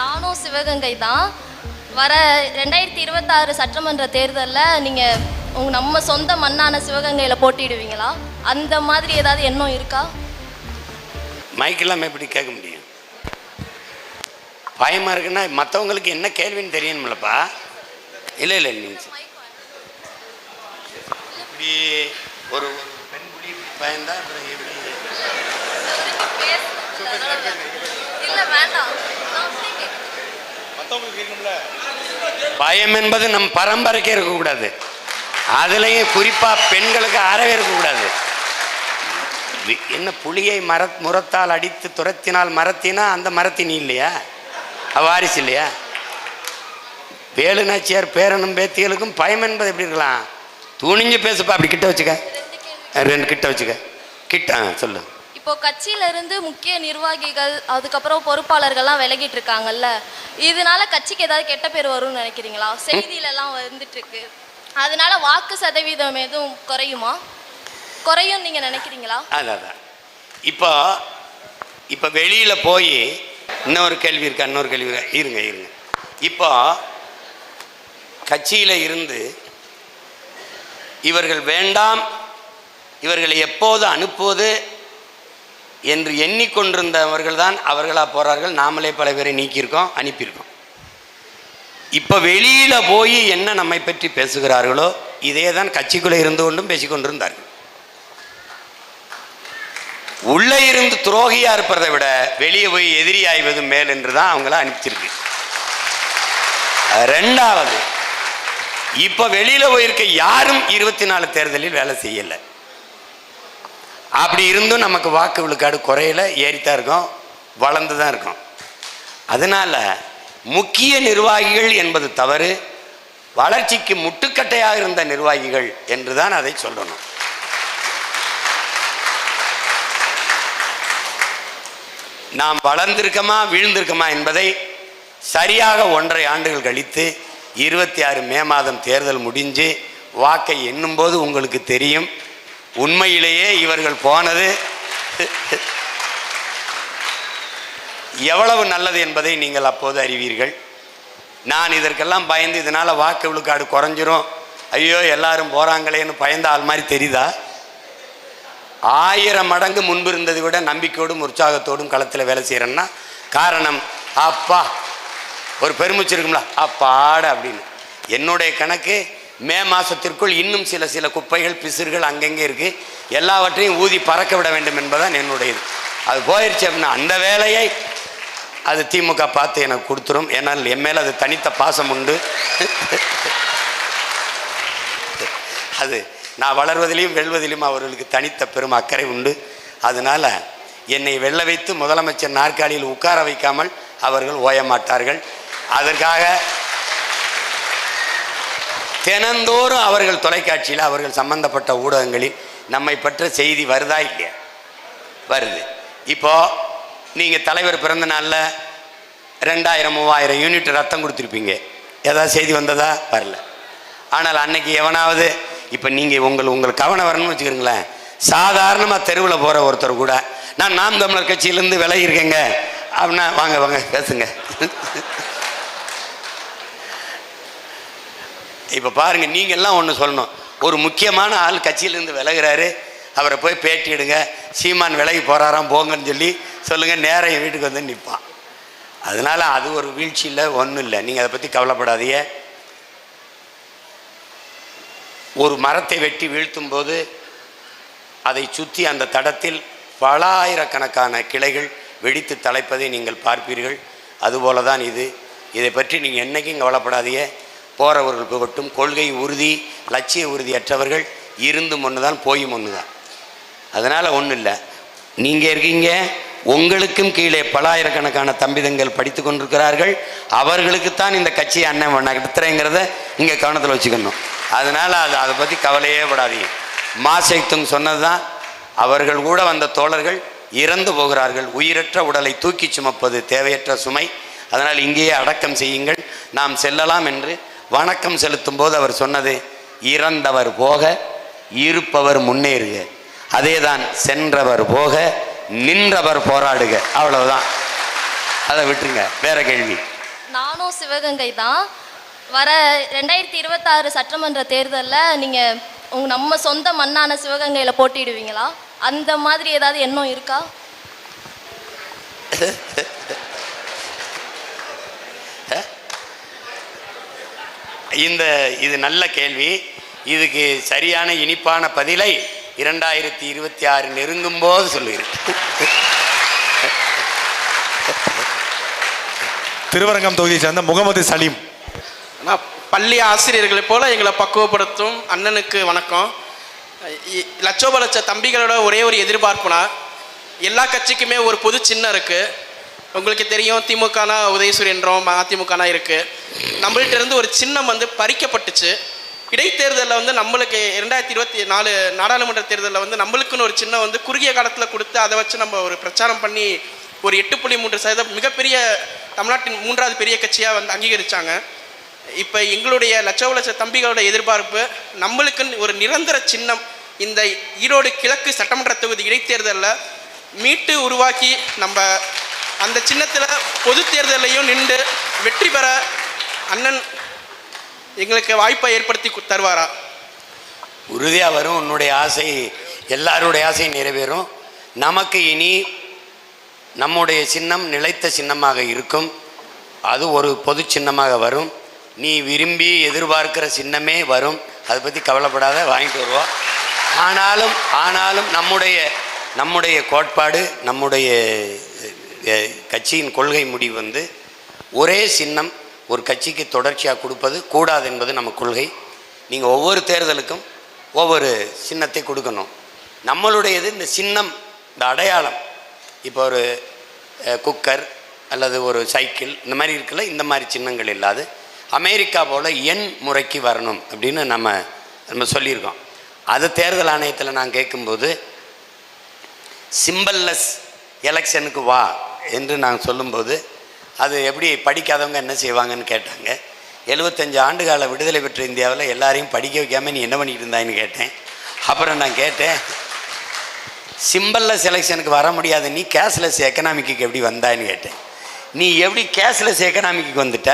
நானும் சிவகங்கை தான். வர ரெண்டாயிரத்தி இருபத்தாறு சட்டமன்ற தேர்தலில் நீங்கள் உங்க நம்ம சொந்த மண்ணான சிவகங்கையில் போட்டியிடுவீங்களா? அந்த மாதிரி ஏதாவது எண்ணம் இருக்கா? மைக் இல்லாமல் எப்படி கேட்க முடியும்? பயமா இருக்குன்னா மற்றவங்களுக்கு என்ன கேள்வின்னு தெரியணும்லப்பா. இல்லை இல்லை நீங்கள் இப்படி ஒரு பெண் இப்படி பயந்தா அப்புறம் எப்படி? இல்லை வேண்டாம். பயம் என்பது நம் பரம்பரைக்கே இருக்கக்கூடாது. அதுலேயும் குறிப்பாக பெண்களுக்கு அறவே இருக்கக்கூடாது. என்ன புலியை மர முரத்தால் அடித்து துரத்தினால் மரத்தினா அந்த மரத்தினி இல்லையா? வாரிசு இல்லையா? வேலு நாச்சியார் பேரனும் பேத்திகளுக்கும் பயம் என்பது எப்படி இருக்கலாம்? துணிஞ்சு பேசுப்பா அப்படி கிட்ட வச்சுக்க. ரெண்டு கிட்ட வச்சுக்க. கிட்ட ஆ, சொல்லு. இப்போ கட்சியிலிருந்து முக்கிய நிர்வாகிகள் அதுக்கப்புறம் பொறுப்பாளர்கள்லாம் விலகிட்டு இருக்காங்கல்ல இதனால கட்சிக்கு ஏதாவது கெட்ட பேர் வரும்னு நினைக்கிறீங்களா? செய்தியிலலாம் வந்துட்டு இருக்கு அதனால வாக்கு சதவீதம் எதுவும் குறையுமா? குறையும் நீங்க நினைக்கிறீங்களா? அதான் அதான். இப்போ இப்போ வெளியில் போய் இன்னொரு கேள்வி இருக்கா இன்னொரு கேள்வி இருக்கா? இருங்க இருங்க. இப்போ கட்சியில் இருந்து இவர்கள் வேண்டாம் இவர்களை எப்போது அனுப்புவது என்று எண்ணிக்கொண்டிருந்தவர்கள் தான் அவர்களாக போகிறார்கள் நாமளே பல பேரை நீக்கியிருக்கோம் அனுப்பியிருக்கோம். இப்போ வெளியில் போய் என்ன நம்மை பற்றி பேசுகிறார்களோ இதே தான் கட்சிக்குள்ளே இருந்து கொண்டும் பேசிக்கொண்டிருந்தார்கள் உள்ளே இருந்து துரோகியாக இருப்பதை விட வெளியே போய் எதிரி ஆய்வது மேல் என்று தான் அவங்கள அனுப்பிச்சிருக்கு ரெண்டாவது இப்போ வெளியில் போயிருக்க யாரும் இருபத்தி நாலு தேர்தலில் வேலை செய்யலை. அப்படி இருந்தும் நமக்கு வாக்கு விழுக்காடு குறையில ஏறித்தான் இருக்கோம் வளர்ந்து தான் இருக்கும். அதனால முக்கிய நிர்வாகிகள் என்பது தவறு வளர்ச்சிக்கு முட்டுக்கட்டையாக இருந்த நிர்வாகிகள் என்று தான் அதை சொல்லணும். நாம் வளர்ந்திருக்கமா வீழ்ந்திருக்கமா என்பதை சரியாக ஒன்றரை ஆண்டுகள் கழித்து இருபத்தி ஆறு மே மாதம் தேர்தல் முடிஞ்சு வாக்கை எண்ணும்போது உங்களுக்கு தெரியும். உண்மையிலேயே இவர்கள் போனது எவ்வளவு நல்லது என்பதை நீங்கள் அப்போது அறிவீர்கள். நான் இதற்கெல்லாம் பயந்து இதனால் வாக்கு விழுக்காடு குறைஞ்சிரும். ஐயோ எல்லாரும் போகிறாங்களேன்னு பயந்த ஆள் மாதிரி தெரியுதா? ஆயிரம் மடங்கு முன்பு இருந்ததை விட நம்பிக்கையோடும் உற்சாகத்தோடும் களத்தில் வேலை செய்கிறேன்னா காரணம் அப்பா ஒரு பெருமிச்சு இருக்கும்ல அப்பாட அப்படின்னு. என்னுடைய கணக்கு மே மாதத்திற்குள் இன்னும் சில சில குப்பைகள் பிசிறுகள் அங்கங்கே இருக்குது எல்லாவற்றையும் ஊதி பறக்க விட வேண்டும் என்பதான் என்னுடையது. அது போயிடுச்சு அப்படின்னா அந்த வேலையை அது திமுக பார்த்து எனக்கு கொடுத்துரும். ஏன்னால் என் மேலே அது தனித்த பாசம் உண்டு. அது நான் வளர்வதிலையும் வெல்வதிலும் அவர்களுக்கு தனித்த பெரும் அக்கறை உண்டு. அதனால் என்னை வெல்ல வைத்து முதலமைச்சர் நாற்காலியில் உட்கார வைக்காமல் அவர்கள் ஓய மாட்டார்கள் அதற்காக தினந்தோறும் அவர்கள் தொலைக்காட்சியில் அவர்கள் சம்பந்தப்பட்ட ஊடகங்களில் நம்மை பற்ற செய்தி வருதா இல்லையா? வருது. இப்போ நீங்கள் தலைவர் பிறந்த நாளில் ரெண்டாயிரம் மூவாயிரம் யூனிட் ரத்தம் கொடுத்துருப்பீங்க. ஏதாவது செய்தி வந்ததா? வரல. ஆனால் அன்னைக்கு எவனாவது இப்போ நீங்கள் உங்கள் உங்கள் கவனம் வரணும்னு வச்சுக்கிறீங்களேன் சாதாரணமாக தெருவில் போகிற ஒருத்தர் கூட நான் நாம் தமிழர் கட்சியிலேருந்து விலகி இருக்கேங்க. அப்படின்னா வாங்க வாங்க பேசுங்க. இப்போ பாருங்கள் நீங்க எல்லாம் ஒன்று சொல்லணும். ஒரு முக்கியமான ஆள் கட்சியிலேருந்து விலகிறாரு. அவரை போய் பேட்டி எடுங்க. சீமான் விலகி போகிறாராம் போங்கன்னு சொல்லி சொல்லுங்கள் நேரம் என் வீட்டுக்கு வந்து நிற்பான் அதனால் அது ஒரு வீழ்ச்சி இல்லை ஒன்றும் இல்லை. நீங்கள் அதை பற்றி கவலைப்படாதீங்க. ஒரு மரத்தை வெட்டி வீழ்த்தும் போது அதை சுற்றி அந்த தடத்தில் பல ஆயிரக்கணக்கான கிளைகள் வெடித்து தலைப்பதை நீங்கள் பார்ப்பீர்கள். அதுபோல தான் இது. இதை பற்றி நீங்கள் என்றைக்கும் கவலைப்படாதீங்க. போகிறவர்கள் போகட்டும் கொள்கை உறுதி லட்சிய உறுதியற்றவர்கள் இருந்தும் ஒன்று தான் போயும் ஒன்று தான் அதனால் ஒன்றும் இல்லை. நீங்கள் இருக்கீங்க உங்களுக்கும் கீழே பலாயிரக்கணக்கான தம்பிதங்கள் படித்து கொண்டிருக்கிறார்கள். அவர்களுக்குத்தான் இந்த கட்சியை அண்ணன் நடத்துகிறேங்கிறத இங்கே கவனத்தில் வச்சுக்கணும். அதனால் அது அதை பற்றி கவலையே படாதீங்க. மாசைத்துங் சொன்னது தான் அவர்கள் கூட வந்த தோழர்கள் இறந்து போகிறார்கள். உயிரற்ற உடலை தூக்கி சுமப்பது தேவையற்ற சுமை. அதனால் இங்கேயே அடக்கம் செய்யுங்கள். நாம் செல்லலாம் என்று வணக்கம் செலுத்தும் போது அவர் சொன்னது இறந்தவர் போக இருப்பவர் முன்னேறுக. அதேதான் சென்றவர் போக நின்றவர் போராடுக. அவ்வளவுதான். அதை விட்டுருங்க. வேற கேள்வி. நானும் சிவகங்கை தான். வர ரெண்டாயிரத்தி இருபத்தாறு சட்டமன்ற தேர்தலில் நீங்கள் உங்க நம்ம சொந்த மண்ணான சிவகங்கையில் போட்டியிடுவீங்களா? அந்த மாதிரி ஏதாவது எண்ணம் இருக்கா? இந்த இது நல்ல கேள்வி. இதுக்கு சரியான இனிப்பான பதிலை இரண்டாயிரத்தி இருபத்தி ஆறு நெருங்கும் போது சொல்லுகிறேன். திருவரங்கம் தொகுதியை சேர்ந்த முகமது சலீம். ஆனால் பள்ளி ஆசிரியர்களைப் போல எங்களை பக்குவப்படுத்தும் அண்ணனுக்கு வணக்கம். இ- லட்சோப லட்ச தம்பிகளோட ஒரே ஒரு எதிர்பார்ப்புனா எல்லா கட்சிக்குமே ஒரு பொது சின்னம் இருக்குது உங்களுக்கு தெரியும் திமுகனா உதயசூரியன்றோம் அதிமுகனா இருக்குது நம்மள்ட்ட இருந்து ஒரு சின்னம் வந்து பறிக்கப்பட்டுச்சு. இடைத்தேர்தலில் வந்து நம்மளுக்கு ரெண்டாயிரத்தி இருபத்தி நாலு நாடாளுமன்ற தேர்தலில் வந்து நம்மளுக்குன்னு ஒரு சின்னம் வந்து குறுகிய காலத்தில் கொடுத்து அதை வச்சு நம்ம ஒரு பிரச்சாரம் பண்ணி ஒரு எட்டு புள்ளி மூன்று சதவீதம் மிகப்பெரிய தமிழ்நாட்டின் மூன்றாவது பெரிய கட்சியாக வந்து அங்கீகரித்தாங்க இப்போ எங்களுடைய லட்சவ லட்ச தம்பிகளோட எதிர்பார்ப்பு நம்மளுக்குன்னு ஒரு நிரந்தர சின்னம் இந்த ஈரோடு கிழக்கு சட்டமன்ற தொகுதி இடைத்தேர்தலில் மீட்டு உருவாக்கி நம்ம அந்த சின்னத்தில் பொது தேர்தலையும் நின்று வெற்றி பெற அண்ணன் எங்களுக்கு வாய்ப்பை ஏற்படுத்தி தருவாரா? உறுதியாக வரும். உன்னுடைய ஆசை எல்லாருடைய ஆசையும் நிறைவேறும். நமக்கு இனி நம்முடைய சின்னம் நிலைத்த சின்னமாக இருக்கும். அது ஒரு பொது சின்னமாக வரும். நீ விரும்பி எதிர்பார்க்கிற சின்னமே வரும். அதை பற்றி கவலைப்படாத வாங்கிட்டு வருவோம். ஆனாலும் ஆனாலும் நம்முடைய நம்முடைய கோட்பாடு நம்முடைய கட்சியின் கொள்கை முடிவு வந்து ஒரே சின்னம் ஒரு கட்சிக்கு தொடர்ச்சியாக கொடுப்பது கூடாது என்பது நம்ம கொள்கை. நீங்கள் ஒவ்வொரு தேர்தலுக்கும் ஒவ்வொரு சின்னத்தை கொடுக்கணும். நம்மளுடையது இந்த சின்னம் இந்த அடையாளம். இப்போ ஒரு குக்கர் அல்லது ஒரு சைக்கிள் இந்த மாதிரி இருக்குல்ல இந்த மாதிரி சின்னங்கள் இல்லாது அமெரிக்கா போல் எண் முறைக்கு வரணும் அப்படின்னு நம்ம நம்ம சொல்லியிருக்கோம். அது தேர்தல் ஆணையத்தில் நான் கேட்கும்போது சிம்பல்லஸ் எலெக்ஷனுக்கு வா. என்று நான் சொல்லும்போது அது எப்படி படிக்காதவங்க என்ன செய்வாங்கன்னு கேட்டாங்க. எழுபத்தஞ்சு ஆண்டுகால விடுதலை பெற்ற இந்தியாவில் எல்லாரையும் படிக்க வைக்காமல் நீ என்ன பண்ணிகிட்டு இருந்தான்னு கேட்டேன். அப்புறம் நான் கேட்டேன் சிம்பிளில் செலெக்ஷனுக்கு வர முடியாது. நீ கேஷ்லெஸ் எக்கனாமிக்கு எப்படி வந்தான்னு கேட்டேன். நீ எப்படி கேஷ்லெஸ் எக்கனாமிக்கு வந்துட்ட?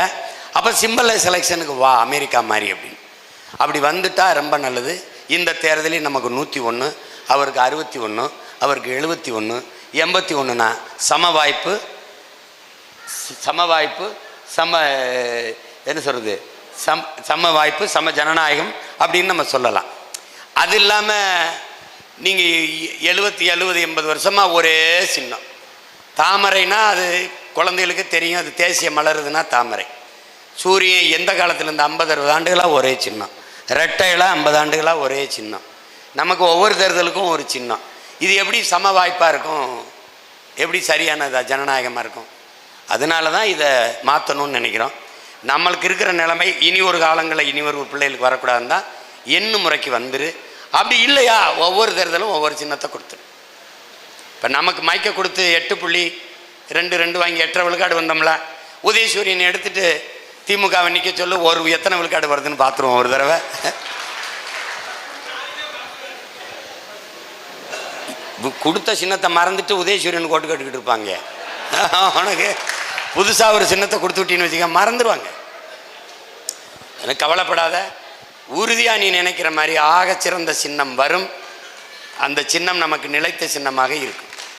அப்போ சிம்பிளில் செலெக்ஷனுக்கு வா அமெரிக்கா மாதிரி அப்படின்னு. அப்படி வந்துட்டா ரொம்ப நல்லது. இந்த தேர்தலில் நமக்கு நூற்றி ஒன்று அவருக்கு அறுபத்தி ஒன்று அவருக்கு எழுபத்தி ஒன்று எண்பத்தி ஒன்றுனா சம வாய்ப்பு சம வாய்ப்பு சம என்ன சொல்கிறது சம் சம வாய்ப்பு சம ஜனநாயகம் அப்படின்னு நம்ம சொல்லலாம். அது இல்லாமல் நீங்கள் எழுபத்தி எழுபது எண்பது வருஷமாக ஒரே சின்னம். தாமரைனா அது குழந்தைகளுக்கு தெரியும் அது தேசிய மலருதுன்னா தாமரை. சூரியன் எந்த காலத்துலேருந்து ஐம்பது அறுபது ஆண்டுகளாக ஒரே சின்னம். ரெட்டையில் ஐம்பது ஆண்டுகளாக ஒரே சின்னம். நமக்கு ஒவ்வொரு தேர்தலுக்கும் ஒரு சின்னம். இது எப்படி சம வாய்ப்பாக இருக்கும்? எப்படி சரியானதா ஜனநாயகமாக இருக்கும்? அதனால தான் இதை மாற்றணும்னு நினைக்கிறோம். நம்மளுக்கு இருக்கிற நிலைமை இனி ஒரு காலங்களில் இனி ஒரு பிள்ளைகளுக்கு வரக்கூடாதுன்னு தான் எண்ணு முறைக்கு வந்துரு. அப்படி இல்லையா? ஒவ்வொரு தேர்தலும் ஒவ்வொரு சின்னத்தை கொடுத்துரு இப்போ நமக்கு மைக்க கொடுத்து எட்டு புள்ளி ரெண்டு ரெண்டு வாங்கி எட்டரை விழுக்காடு வந்தோம்ல உதயசூரியன் எடுத்துகிட்டு திமுகவை நிற்க சொல்லு ஒரு எத்தனை விழுக்காடு வருதுன்னு பார்த்துருவோம் ஒரு தடவை. கொடுத்த சின்னத்தை மறந்துட்டு உதயசூரியன் கோட்டு கட்டுக்கிட்டு இருப்பாங்க. உனக்கு புதுசாக ஒரு சின்னத்தை கொடுத்து விட்டின்னு வச்சுக்க மறந்துடுவாங்க எனக்கு கவலைப்படாத உறுதியாக நீ நினைக்கிற மாதிரி ஆகச்சிறந்த சின்னம் வரும். அந்த சின்னம் நமக்கு நிலைத்த சின்னமாக இருக்கும்.